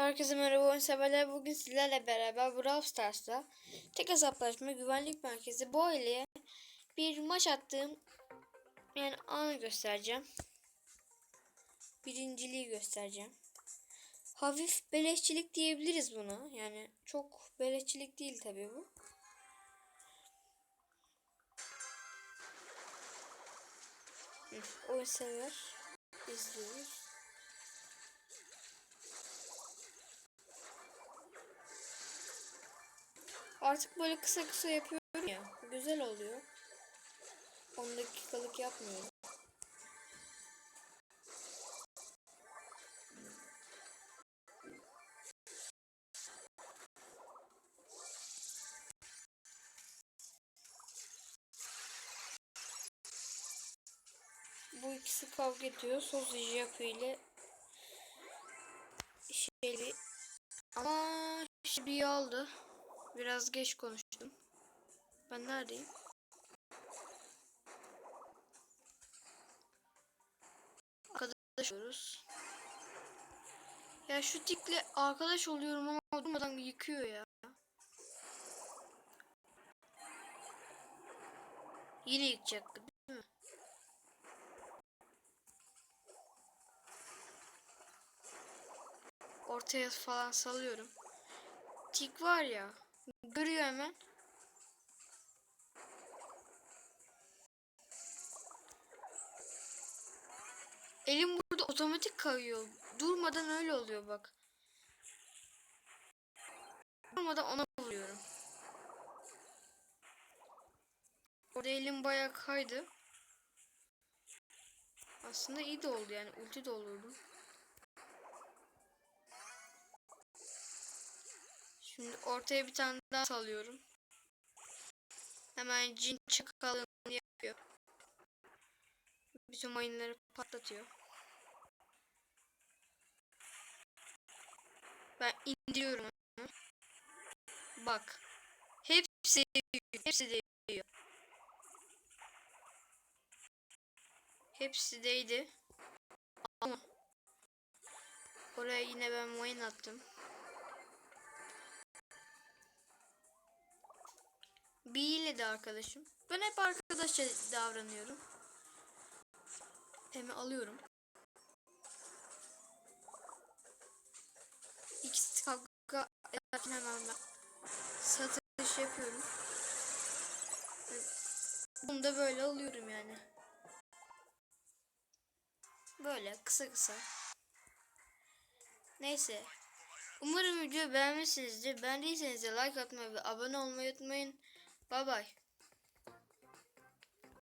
Herkese merhaba oyun severler. Bugün sizlerle beraber Brawl Stars'ta tek hesaplaşma güvenlik merkezi bu aileye bir maç attığım yani anı göstereceğim. Birinciliği göstereceğim. Hafif beleşçilik diyebiliriz buna. Yani çok beleşçilik değil tabii bu. Oyun sever. İzliyoruz. Artık böyle kısa kısa yapıyorum ya. Güzel oluyor. 10 dakikalık yapmıyorum. Bu ikisi kavga ediyor. Sosyoloji yapıyor ile şeyli ama iyi oldu. Biraz geç konuştum. Ben neredeyim? Arkadaş oluyoruz. Ya şu tikle arkadaş oluyorum ama durmadan yıkıyor ya. Yine yıkacak değil mi? Ortaya falan salıyorum. Tik var ya. Görüyor hemen. Elim burada otomatik kayıyor. Durmadan öyle oluyor bak. Durmadan ona vuruyorum. Orada elim bayağı kaydı. Aslında iyi de oldu yani ulti de olurdu. Şimdi ortaya bir tane daha salıyorum. Hemen cin çakalını yapıyor. Bütün mayınları patlatıyor. Ben indiriyorum onu. Bak. Hepsi hepsi değiyor. Hepsi değdi. Ama oraya yine ben mayın attım. B ile de arkadaşım. Ben hep arkadaşça davranıyorum. Hemen alıyorum. İkisi kavga ederken hemen ben satış yapıyorum. Bunu da böyle alıyorum yani. Böyle kısa kısa. Neyse. Umarım videoyu beğenmişsinizdir. Beğendiyseniz de like atmayı ve abone olmayı unutmayın. Bay bay.